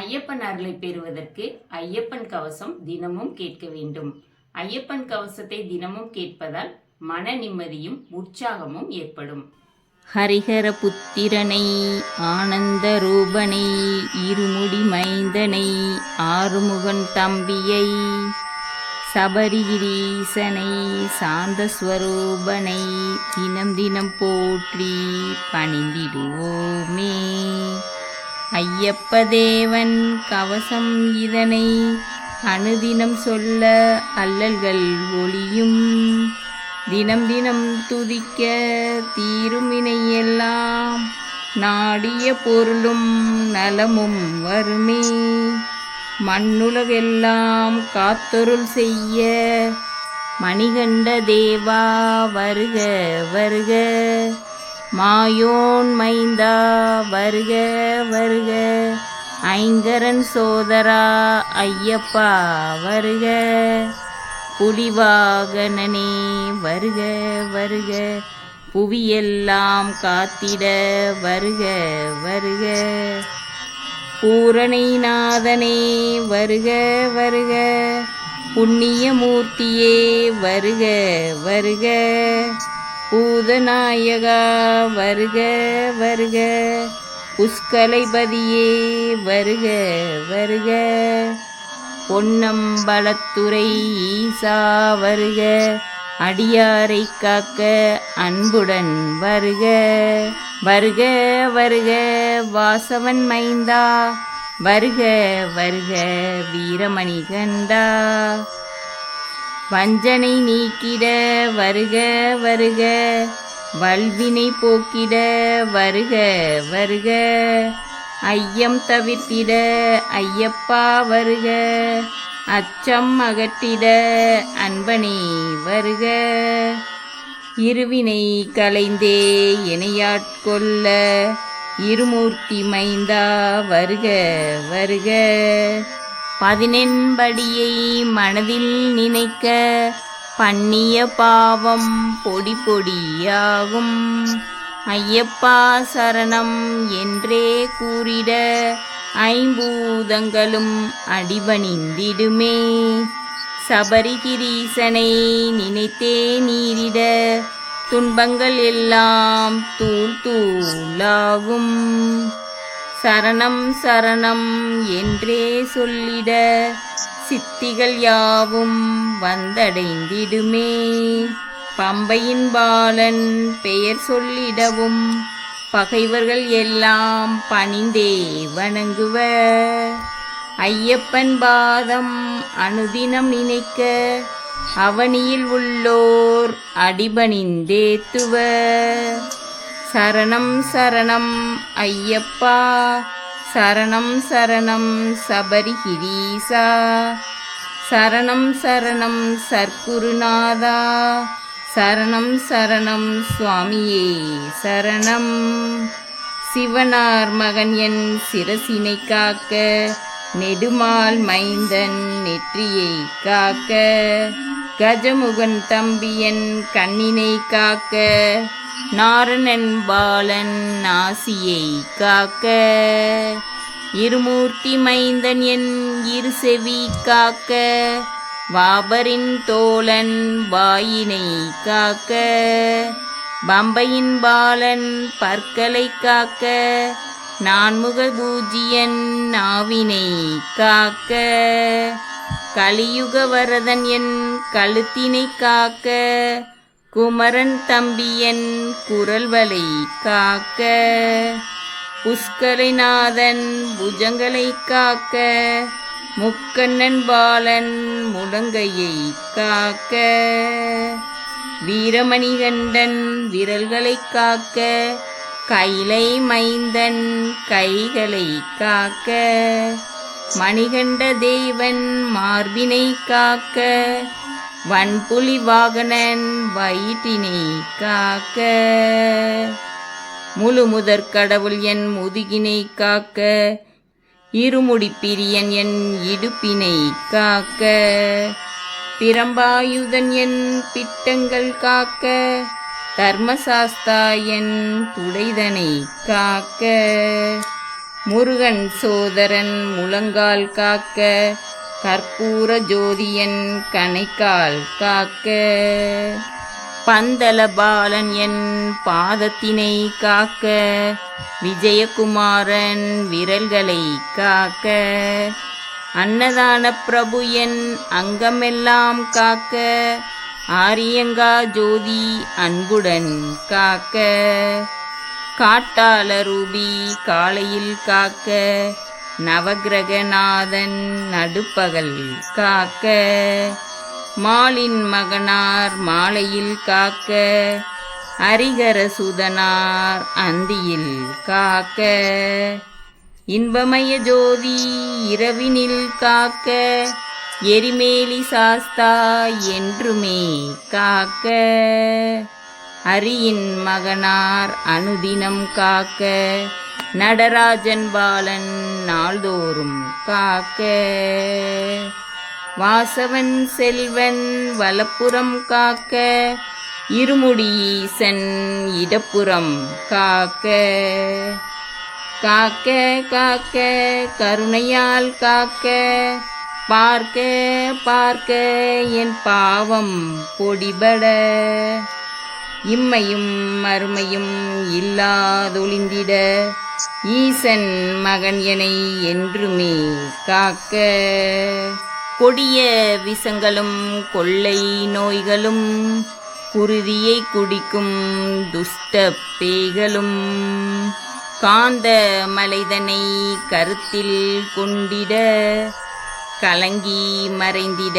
ஐயப்பன் அருளை பெறுவதற்கு ஐயப்பன் கவசம் தினமும் கேட்க வேண்டும். ஐயப்பன் கவசத்தை தினமும் கேட்பதால் மன நிம்மதியும் உற்சாகமும் ஏற்படும். ஹரிஹர புத்திரனை ஆனந்த ரூபனை இருமுடி மைந்தனை ஆறுமுகன் தம்பியை சபரிகிரீசனை சாந்த ஸ்வரூபனை தினம் தினம் போற்றி பணிந்திடுவோமே. ஐயப்ப தேவன் கவசம் இதனை அனுதினம் சொல்ல அல்லல்கள் ஒளியும். தினம் தினம் துதிக்க தீருமினையெல்லாம் நாடிய பொருளும் நலமும் வருமே. மண்ணுலகெல்லாம் காத்தொருள் செய்ய மணிகண்ட தேவா வருக வருக. மாயோன் மைந்தா வருக வருக. ஐங்கரன் சோதரா ஐயப்பா வருக. புலிவாகனனே வருக வருக. புவியெல்லாம் காத்திட வருக வருக. பூரணைநாதனே வருக வருக. புண்ணியமூர்த்தியே வருக வருக. பூதநாயகா வருக வருக. புஷ்கலைபதியே வருக வருக. பொன்னம்பலத்துறை ஈசா வருக. அடியாரை காக்க அன்புடன் வருக. வருக வருக வாசவன் மைந்தா. வருக வருக வீரமணி கண்டா வஞ்சனை நீக்கிட வருக வருக. வல்வினை போக்கிட வருக வருக. ஐயம் தவிர்த்திட ஐயப்பா வருக. அச்சம் அகற்றிட அன்பனே வருக. இருவினை கலைந்தே இணையாட்கொள்ள இருமூர்த்தி மைந்தா வருக வருக. பதினெண்படியை மனதில் நினைக்க பண்ணிய பாவம் பொடி பொடியாகும். ஐயப்பா சரணம் என்றே கூறிட ஐம்பூதங்களும் அடிபணிந்திடுமே. சபரிகிரீசனை நினைத்தே நீரிட துன்பங்கள் எல்லாம் தூள் தூளாகும். சரணம் சரணம் என்றே சொல்லிட சித்திகள் யாவும் வந்தடைந்திடுமே. பம்பையின் பாலன் பெயர் சொல்லிடவும் பகைவர்கள் எல்லாம் பணிந்தே வணங்குவ. ஐயப்பன் பாதம் அனுதினம் நினைக்க அவனியில் உள்ளோர் அடிபணிந்தேத்துவ. சரணம் சரணம் ஐயப்பா. சரணம் சரணம் சபரிகிரீசா. சரணம் சரணம் சர்க்குருநாதா. சரணம் சரணம் சுவாமியே சரணம். சிவனார் மகன் என் சிரசினை காக்க நெடுமால் மைந்தன் நெற்றியை காக்க. கஜமுகன் தம்பியன் கண்ணினை காக்க நாரணன் பாலன் நாசியை காக்க. இருமூர்த்தி மைந்தன் என் இரு செவி காக்க வாபரின் தோழன் வாயினை காக்க. பம்பையின் பாலன் பற்களை காக்க நான்முக பூஜியன் நாவினை காக்க. கலியுக வரதன் என் கழுத்தினை காக்க குமரன் தம்பியன் குரல்வலை காக்க. புஷ்கலைநாதன் புஜங்களை காக்க முக்கண்ணன் பாலன் முடங்கையை காக்க. வீரமணிகண்டன் விரல்களை காக்க கைலை மைந்தன் கைகளை காக்க. மணிகண்ட தேவன் மார்பினை காக்க வன்புலி வாகனன் வயிற்றினை காக்க. முழு முதற் கடவுள் என் முதுகினை காக்க இருமுடி பிரியன் என் இடுப்பினை காக்க. பிரம்பாயுதன் என் பிட்டங்கள் காக்க தர்மசாஸ்தா என் துடைதனை காக்க. முருகன் சோதரன் முழங்கால் காக்க கற்பூர ஜோதியன் கணைக்கால் காக்க. பந்தல பாலன் என் பாதத்தினை காக்க விஜயகுமாரன் விரல்களை காக்க. அன்னதான பிரபு என் அங்கமெல்லாம் காக்க ஆரியங்கா ஜோதி அன்புடன் காக்க. காட்டாள ரூபி காலையில் காக்க நவகிரகநாதன் நடுப்பகல் காக்க. மாலின் மகனார் மாலையில் காக்க அரிகர சுதனார் அந்தியில் காக்க. இன்பமய ஜோதி இரவினில் காக்க எரிமேலி சாஸ்தா என்றுமே காக்க. அரியின் மகனார் அனுதினம் காக்க நடராஜன் பாலன் நாள்தோறும் காக்க. வாசவன் செல்வன் வலப்புறம் காக்க இருமுடி ஈசன் இடப்புறம் காக்க. காக்க காக்க கருணையால் காக்க பார்க்க பார்க்க என் பாவம் பொடிபட. இம்மையும் மறுமையும் இல்லாதொழிந்திட ஈசன் மகன் எனை என்றுமே காக்க. கொடிய விஷங்களும் கொள்ளை நோய்களும் குருதியை குடிக்கும் துஷ்ட பேய்களும் காந்த மலைதனை கருத்தில் கொண்டிட கலங்கி மறைந்திட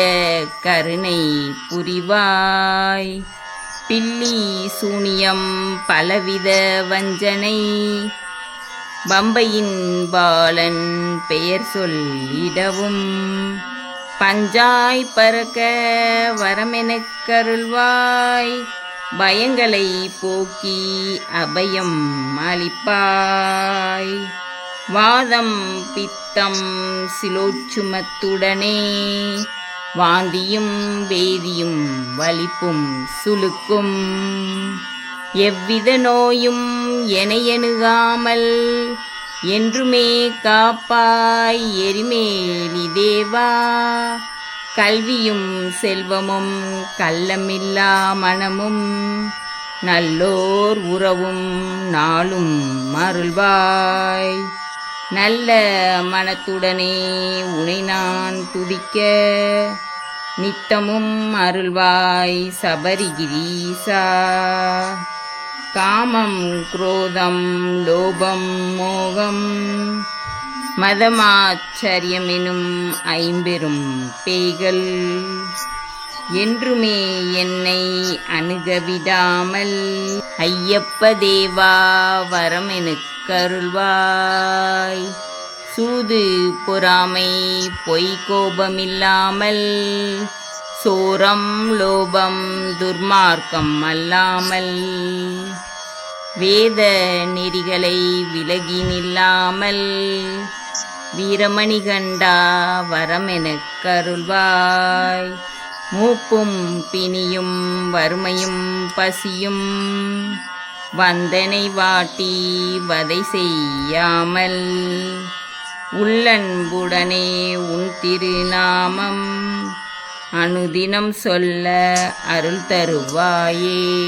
கருணை புரிவாய். பில்லி சூனியம் பலவித வஞ்சனை. பம்பையின் பாலன் பெயர் சொல்லிடவும் பஞ்சாய் பறக்க வரமெனக் கருள்வாய். பயங்களை போக்கி அபயம் அளிப்பாய். வாதம் பித்தம் சிலோச்சுமத்துடனே. வாந்தியும் வேதியும் வலிப்பும் சுளுக்கும். எவ்வித நோயும் எனையணுகாமல் என்றுமே காப்பாய் எரிமேலி தேவா. கல்வியும் செல்வமும் கள்ளமில்லா மனமும் நல்லோர் உறவும் நாளும் மருள்வாய் நல்ல மனத்துடனே உனை நான் துதிக்க நித்தமும் அருள்வாய் சபரிகிரீசா. காமம் குரோதம் லோபம் மோகம் மதமாச்சரியம் எனும் ஐம்பெரும் பேய்கள். என்றுமே என்னை அணுகவிடாமல். ஐயப்ப தேவா வரம் எனக் கருள்வாய் சூது பொறாமை பொய் கோபமில்லாமல். சோரம் லோபம் துர்மார்க்கம் அல்லாமல். வேத நெறிகளை விலகி நில்லாமல். வீரமணி கண்டா வரமெனக் கருள்வாய் மூப்பும் பிணியும் வறுமையும் பசியும். வந்தனை வாட்டி வதை செய்யாமல். உள்ளன்புடனே உன் திருநாமம் அனுதினம் சொல்ல அருள் தருவாயே.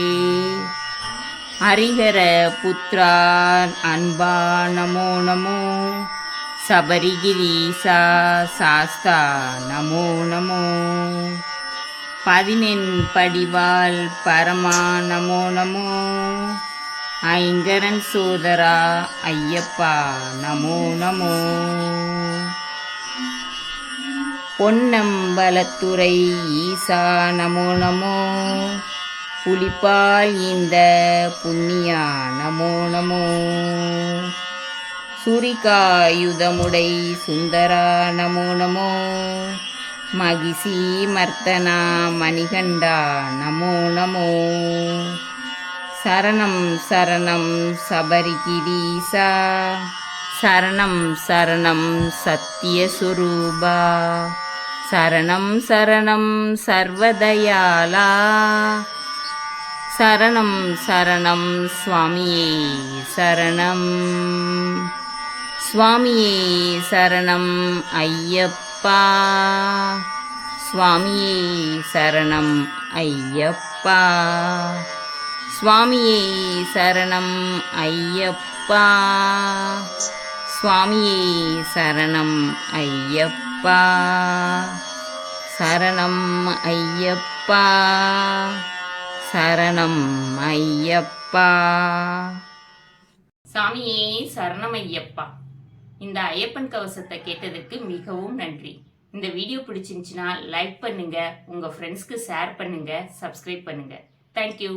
ஹரிஹர புத்திரார் அன்பா நமோ நமோ. சபரிகிரீசா சாஸ்தா நமோ நமோ. பதினெண் படிவால் பரமா நமோ நமோ. ஐங்கரன் சோதரா ஐயப்பா நமோ நமோ. பொன்னம்பலத்துறை ஈசா நமோ நமோ. புலிப்பால் இந்த புண்ணியா நமோ நமோ. சுரிகாயுதமுடை சுந்தரா நமோ நமோ. மகிஷி மர்த்தனா மணிகண்டா. நமோ நமோ. சரணம் சரணம் சபரிகிரீசா. சரணம் சரணம் சத்தியசுரூபா சரணம் சரணம் சர்வதயாலா சரணம் சரணம் சுவாமியே சரணம். சுவாமியே சரணம் ஐயப்ப. ஐயப்பா. சுவாமியே சரணம் ஐயப்பா. சுவாமியே சரணம் ஐயப்பா. சுவாமியே சரணம் ஐயப்பா. சரணம் ஐயப்பா. சரணம் ஐயப்பா. சாமியே சரணம் ஐயப்பா. இந்த ஐயப்பன் கவசத்தை கேட்டதுக்கு மிகவும் நன்றி. இந்த வீடியோ பிடிச்சிருந்துச்சுன்னா லைக் பண்ணுங்க உங்க ஃப்ரெண்ட்ஸ்க்கு ஷேர் பண்ணுங்க சப்ஸ்கிரைப் பண்ணுங்க. தேங்க்யூ